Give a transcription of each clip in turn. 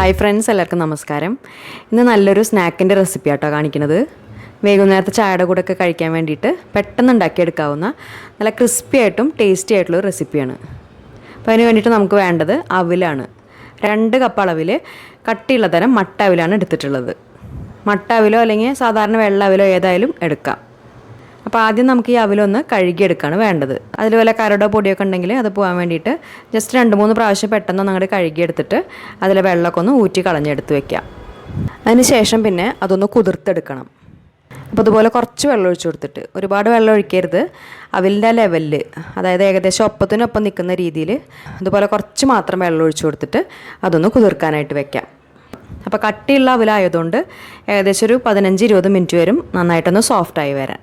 Hi friends എല്ലാവർക്കും നമസ്കാരം. ഇന്ന് നല്ലൊരു സ്നാക്കിന്റെ റെസിപ്പി ആട്ടോ കാണിക്കുന്നത്. വൈകുന്നേരത്തെ ചായയുടെ കൂടെ ഒക്കെ കഴിക്കാൻ വേണ്ടിയിട്ട് പെട്ടെന്ന് ഉണ്ടാക്കിയെടുക്കാവുന്ന നല്ല ക്രിസ്പി ആയിട്ടും ടേസ്റ്റി ആയിട്ടുള്ള റെസിപ്പിയാണ് അപ്പോൾ അതിന് വേണ്ടിയിട്ട് നമുക്ക് വേണ്ടത് അവിലാണ്. രണ്ട് കപ്പ് അളവിൽ കട്ടിയുള്ള തരം മട്ട അവിലാണ് എടുത്തിട്ടുള്ളത്. മട്ട അവിലോ അല്ലെങ്കിൽ സാധാരണ വെള്ള അവിലോ ഏതായാലും എടുക്കാം. അപ്പോൾ ആദ്യം നമുക്ക് ഈ അവിലൊന്ന് കഴുകിയെടുക്കുകയാണ് വേണ്ടത്. അതിൽ വല്ല കരടോ പൊടിയൊക്കെ ഉണ്ടെങ്കിൽ അത് പോകാൻ വേണ്ടിയിട്ട് ജസ്റ്റ് രണ്ട് മൂന്ന് പ്രാവശ്യം പെട്ടെന്ന് അങ്ങോട്ട് കഴുകിയെടുത്തിട്ട് അതിലെ വെള്ളമൊക്കെ ഒന്ന് ഊറ്റി കളഞ്ഞെടുത്ത് വെക്കാം. അതിനുശേഷം പിന്നെ അതൊന്ന് കുതിർത്തെടുക്കണം. അപ്പോൾ അതുപോലെ കുറച്ച് വെള്ളം ഒഴിച്ചു കൊടുത്തിട്ട് ഒരുപാട് വെള്ളം ഒഴിക്കരുത്. അവിലിന്റെ ലെവലിൽ അതായത് ഏകദേശം ഒപ്പത്തിനൊപ്പം നിൽക്കുന്ന രീതിയിൽ അതുപോലെ കുറച്ച് മാത്രം വെള്ളം ഒഴിച്ചു കൊടുത്തിട്ട് അതൊന്ന് കുതിർക്കാനായിട്ട് വെക്കാം. അപ്പോൾ കട്ടിയുള്ള അവിലായതുകൊണ്ട് ഏകദേശം ഒരു പതിനഞ്ച് ഇരുപത് മിനിറ്റ് വരും നന്നായിട്ടൊന്ന് സോഫ്റ്റായി വരാൻ.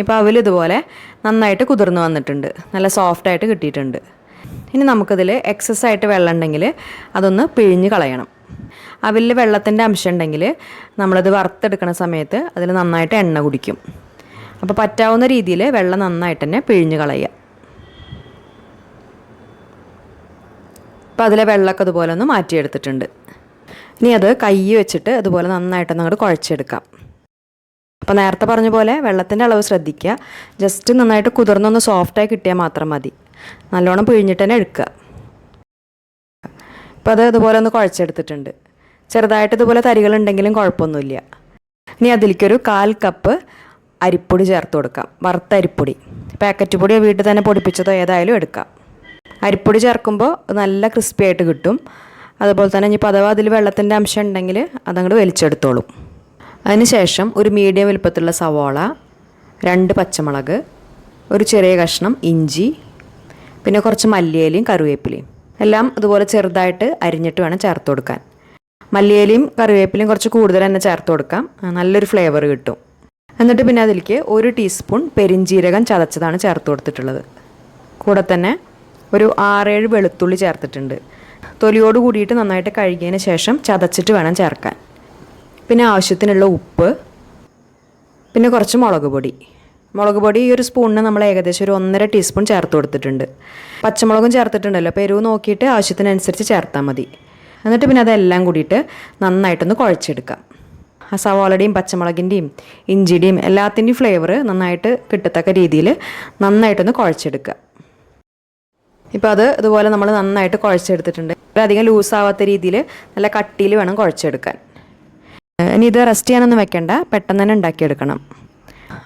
ഇപ്പോൾ അവൽ ഇതുപോലെ നന്നായിട്ട് കുതിർന്ന് വന്നിട്ടുണ്ട്. നല്ല സോഫ്റ്റായിട്ട് കിട്ടിയിട്ടുണ്ട്. ഇനി നമുക്കതിൽ എക്സസ് ആയിട്ട് വെള്ളം ഉണ്ടെങ്കിൽ അതൊന്ന് പിഴിഞ്ഞ് കളയണം. അവലിൽ വെള്ളത്തിന്റെ അംശം ഉണ്ടെങ്കിൽ നമ്മളത് വറുത്തെടുക്കുന്ന സമയത്ത് അതിൽ നന്നായിട്ട് എണ്ണ കുടിക്കും. അപ്പോൾ പറ്റാവുന്ന രീതിയിൽ വെള്ളം നന്നായിട്ട് തന്നെ പിഴിഞ്ഞ് കളയുക. അപ്പോൾ അതിലെ വെള്ളമൊക്കെ അതുപോലെ ഒന്ന് മാറ്റിയെടുത്തിട്ടുണ്ട്. ഇനി അത് കൈ വെച്ചിട്ട് അതുപോലെ നന്നായിട്ടൊന്ന് അങ്ങോട്ട് കുഴച്ചെടുക്കാം. അപ്പോൾ നേരത്തെ പറഞ്ഞ പോലെ വെള്ളത്തിന്റെ അളവ് ശ്രദ്ധിക്കുക. ജസ്റ്റ് നന്നായിട്ട് കുതിർന്നൊന്ന് സോഫ്റ്റായി കിട്ടിയാൽ മാത്രം മതി. നല്ലോണം പിഴിഞ്ഞിട്ട് തന്നെ എടുക്കുക. അപ്പോൾ അത് ഇതുപോലെ ഒന്ന് കുഴച്ചെടുത്തിട്ടുണ്ട്. ചെറുതായിട്ട് ഇതുപോലെ തരികളുണ്ടെങ്കിലും കുഴപ്പമൊന്നുമില്ല. ഇനി അതിലേക്കൊരു കാൽ കപ്പ് അരിപ്പൊടി ചേർത്ത് കൊടുക്കാം. വറുത്ത അരിപ്പൊടി. പാക്കറ്റ് പൊടിയോ വീട്ടിൽ തന്നെ പൊടിപ്പിച്ചതോ ഏതായാലും എടുക്കാം. അരിപ്പൊടി ചേർക്കുമ്പോൾ നല്ല ക്രിസ്പി ആയിട്ട് കിട്ടും. അതുപോലെ തന്നെ ഇനിയിപ്പോൾ അഥവാ അതിൽ വെള്ളത്തിന്റെ അംശം ഉണ്ടെങ്കിൽ അതങ്ങോട്ട് വലിച്ചെടുത്തോളും. അതിനുശേഷം ഒരു മീഡിയം വലുപ്പത്തിലുള്ള സവോള രണ്ട് പച്ചമുളക് ഒരു ചെറിയ കഷ്ണം ഇഞ്ചി പിന്നെ കുറച്ച് മല്ലിയിലയും കറിവേപ്പിലയും. എല്ലാം ഇതുപോലെ ചെറുതായിട്ട് അരിഞ്ഞിട്ട് വേണം ചേർത്ത് കൊടുക്കാൻ. മല്ലിയിലയും കറിവേപ്പിലയും കുറച്ച് കൂടുതൽ തന്നെ ചേർത്ത് കൊടുക്കാം. നല്ലൊരു ഫ്ലേവർ കിട്ടും. എന്നിട്ട് പിന്നെ അതിലേക്ക് ഒരു ടീസ്പൂൺ പെരിഞ്ജീരകം ചതച്ചതാണ് ചേർത്ത് കൊടുത്തിട്ടുള്ളത്. കൂടെ തന്നെ ഒരു ആറേഴ് വെളുത്തുള്ളി ചേർത്തിട്ടുണ്ട്. തൊലിയോട് കൂടിയിട്ട് നന്നായിട്ട് കഴുകിയതിന് ശേഷം ചതച്ചിട്ട് വേണം ചേർക്കാൻ. പിന്നെ ആവശ്യത്തിനുള്ള ഉപ്പ് പിന്നെ കുറച്ച് മുളക് പൊടി. മുളക് പൊടി ഈ ഒരു സ്പൂണിന് നമ്മൾ ഏകദേശം ഒരു ഒന്നര ടീസ്പൂൺ ചേർത്ത് കൊടുത്തിട്ടുണ്ട്. പച്ചമുളകും ചേർത്തിട്ടുണ്ടല്ലോ അപ്പോൾ എരിവ് നോക്കിയിട്ട് ആവശ്യത്തിനനുസരിച്ച് ചേർത്താൽ മതി. എന്നിട്ട് പിന്നെ അതെല്ലാം കൂടിയിട്ട് നന്നായിട്ടൊന്ന് കുഴച്ചെടുക്കാം. ആ സവാളയുടെയും പച്ചമുളകിന്റെയും ഇഞ്ചിയുടെയും എല്ലാത്തിന്റെയും ഫ്ലേവർ നന്നായിട്ട് കിട്ടത്തക്ക രീതിയിൽ നന്നായിട്ടൊന്ന് കുഴച്ചെടുക്കുക. ഇപ്പോൾ അത് ഇതുപോലെ നമ്മൾ നന്നായിട്ട് കുഴച്ചെടുത്തിട്ടുണ്ട്. അധികം ലൂസാവാത്ത രീതിയിൽ നല്ല കട്ടിയിൽ വേണം കുഴച്ചെടുക്കാൻ. ഇനി ഇത് റെസ്റ്റ് ചെയ്യാനൊന്നും വെക്കണ്ട. പെട്ടെന്ന് തന്നെ ഉണ്ടാക്കിയെടുക്കണം.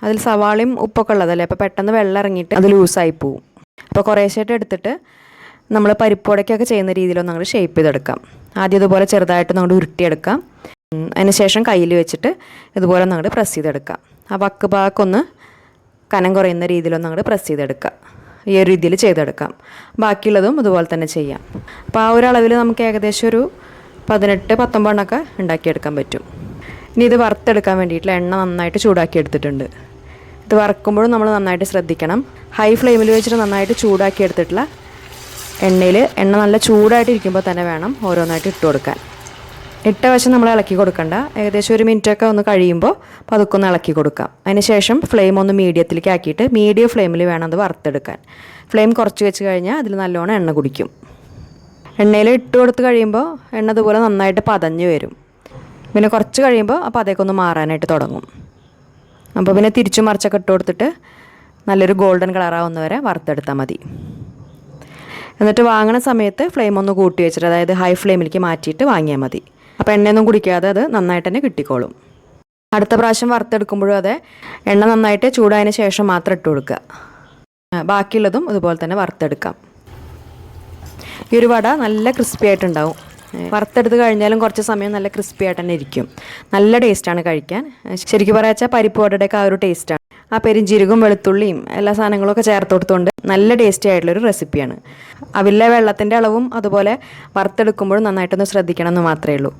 അതിൽ സവാളയും ഉപ്പൊക്കെ ഉള്ളതല്ലേ അപ്പോൾ പെട്ടെന്ന് വെള്ളം ഇറങ്ങിയിട്ട് അത് ലൂസായി പോവും. അപ്പോൾ കുറേശ്ശായിട്ട് എടുത്തിട്ട് നമ്മൾ പരിപ്പുടയ്ക്കൊക്കെ ചെയ്യുന്ന രീതിയിലൊന്നും അങ്ങോട്ട് ഷേപ്പ് ചെയ്തെടുക്കാം. ആദ്യം ഇതുപോലെ ചെറുതായിട്ട് അങ്ങോട്ട് ഉരുട്ടിയെടുക്കാം. അതിന് ശേഷം കയ്യിൽ വെച്ചിട്ട് ഇതുപോലെ ഒന്ന് അങ്ങോട്ട് പ്രസ് ചെയ്തെടുക്കാം. ആ വക്ക് ഭാഗക്കൊന്ന് കനം കുറയുന്ന രീതിയിലൊന്ന് അങ്ങോട്ട് പ്രസ് ചെയ്തെടുക്കാം. ഈ ഒരു രീതിയിൽ ചെയ്തെടുക്കാം. ബാക്കിയുള്ളതും ഇതുപോലെ തന്നെ ചെയ്യാം. അപ്പോൾ ആ ഒരു നമുക്ക് ഏകദേശം ഒരു പതിനെട്ട് പത്തൊമ്പതെണ്ണൊക്കെ ഉണ്ടാക്കിയെടുക്കാൻ പറ്റും. ഇനി ഇത് വറുത്തെടുക്കാൻ വേണ്ടിയിട്ടുള്ള എണ്ണ നന്നായിട്ട് ചൂടാക്കി എടുത്തിട്ടുണ്ട്. ഇത് വറക്കുമ്പോഴും നമ്മൾ നന്നായിട്ട് ശ്രദ്ധിക്കണം. ഹൈ ഫ്ലെയിമിൽ വെച്ചിട്ട് നന്നായിട്ട് ചൂടാക്കി എടുത്തിട്ടുള്ള എണ്ണയിൽ എണ്ണ നല്ല ചൂടായിട്ട് ഇരിക്കുമ്പോൾ തന്നെ വേണം ഓരോന്നായിട്ട് ഇട്ട് കൊടുക്കാൻ. ഇട്ട വശം നമ്മൾ ഇളക്കി കൊടുക്കണ്ട. ഏകദേശം ഒരു മിനിറ്റൊക്കെ ഒന്ന് കഴിയുമ്പോൾ പതുക്കൊന്ന് ഇളക്കി കൊടുക്കാം. അതിനുശേഷം ഫ്ലെയിം ഒന്ന് മീഡിയത്തിലേക്ക് ആക്കിയിട്ട് മീഡിയം ഫ്ലെയിമിൽ വേണം അത് വറുത്തെടുക്കാൻ. ഫ്ലെയിം കുറച്ച് വെച്ച് കഴിഞ്ഞാൽ അതിൽ നല്ലോണം എണ്ണ കുടിക്കും. എണ്ണയിൽ ഇട്ട് കൊടുത്ത് കഴിയുമ്പോൾ എണ്ണ ഇതുപോലെ നന്നായിട്ട് പതഞ്ഞ് വരും. പിന്നെ കുറച്ച് കഴിയുമ്പോൾ അപ്പോൾ അതേക്ക് ഒന്ന് മാറാനായിട്ട് തുടങ്ങും. അപ്പോൾ പിന്നെ തിരിച്ചു മറിച്ചൊക്കെ ഇട്ട് കൊടുത്തിട്ട് നല്ലൊരു ഗോൾഡൻ കളറാവുന്ന വരെ വറുത്തെടുത്താൽ മതി. എന്നിട്ട് വാങ്ങണ സമയത്ത് ഫ്ലെയിം ഒന്ന് കൂട്ടി വെച്ചിട്ട് അതായത് ഹൈ ഫ്ലെയിമിലേക്ക് മാറ്റിയിട്ട് വാങ്ങിയാൽ മതി. അപ്പോൾ എണ്ണയൊന്നും കുടിക്കാതെ അത് നന്നായിട്ട് തന്നെ കിട്ടിക്കോളും. അടുത്ത പ്രാവശ്യം വറുത്തെടുക്കുമ്പോഴും അതെ എണ്ണ നന്നായിട്ട് ചൂടായതിന് ശേഷം മാത്രം ഇട്ട് കൊടുക്കുക. ബാക്കിയുള്ളതും ഇതുപോലെ തന്നെ വറുത്തെടുക്കാം. ഈ ഒരു വട നല്ല ക്രിസ്പി ആയിട്ടുണ്ടാവും. വറുത്തെടുത്ത് കഴിഞ്ഞാലും കുറച്ച് സമയം നല്ല ക്രിസ്പി ആയിട്ട് തന്നെ ഇരിക്കും. നല്ല ടേസ്റ്റാണ് കഴിക്കാൻ. ശരിക്കും പറയാച്ചാൽ പരിപ്പ് വടയുടെയൊക്കെ ആ ഒരു ടേസ്റ്റാണ് ആ പെരിഞ്ചീരകവും വെളുത്തുള്ളിയും എല്ലാ സാധനങ്ങളും ഒക്കെ ചേർത്ത് കൊടുത്തുകൊണ്ട് നല്ല ടേസ്റ്റി ആയിട്ടുള്ളൊരു റെസിപ്പിയാണ് അവിലെ വെള്ളത്തിന്റെ അളവും അതുപോലെ വറുത്തെടുക്കുമ്പോഴും നന്നായിട്ടൊന്ന് ശ്രദ്ധിക്കണം എന്ന് മാത്രമേ ഉള്ളൂ.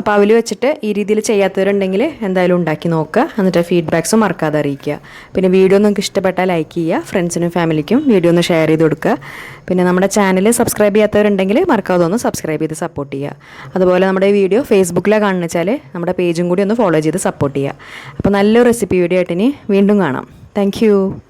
അപ്പോൾ അവിൽ വെച്ചിട്ട് ഈ രീതിയിൽ ചെയ്യാത്തവരുണ്ടെങ്കിൽ എന്തായാലും ഉണ്ടാക്കി നോക്കുക. എന്നിട്ട് ഫീഡ്ബാക്സും മറക്കാതെ അറിയിക്കുക. പിന്നെ വീഡിയോ നിങ്ങൾക്ക് ഇഷ്ടപ്പെട്ടാൽ ലൈക്ക് ചെയ്യുക. ഫ്രണ്ട്സിനും ഫാമിലിക്കും വീഡിയോ ഒന്ന് ഷെയർ ചെയ്ത് കൊടുക്കുക. പിന്നെ നമ്മുടെ ചാനൽ സബ്സ്ക്രൈബ് ചെയ്യാത്തവരുണ്ടെങ്കിൽ മറക്കാതെ ഒന്ന് സബ്സ്ക്രൈബ് ചെയ്ത് സപ്പോർട്ട് ചെയ്യുക. അതുപോലെ നമ്മുടെ വീഡിയോ ഫേസ്ബുക്കിലാണ് കാണുന്ന വെച്ചാൽ നമ്മുടെ പേജും കൂടി ഒന്ന് ഫോളോ ചെയ്ത് സപ്പോർട്ട് ചെയ്യുക. അപ്പോൾ നല്ലൊരു റെസിപ്പി വീഡിയോ ആയിട്ട് ഇനി വീണ്ടും കാണാം. Thank you.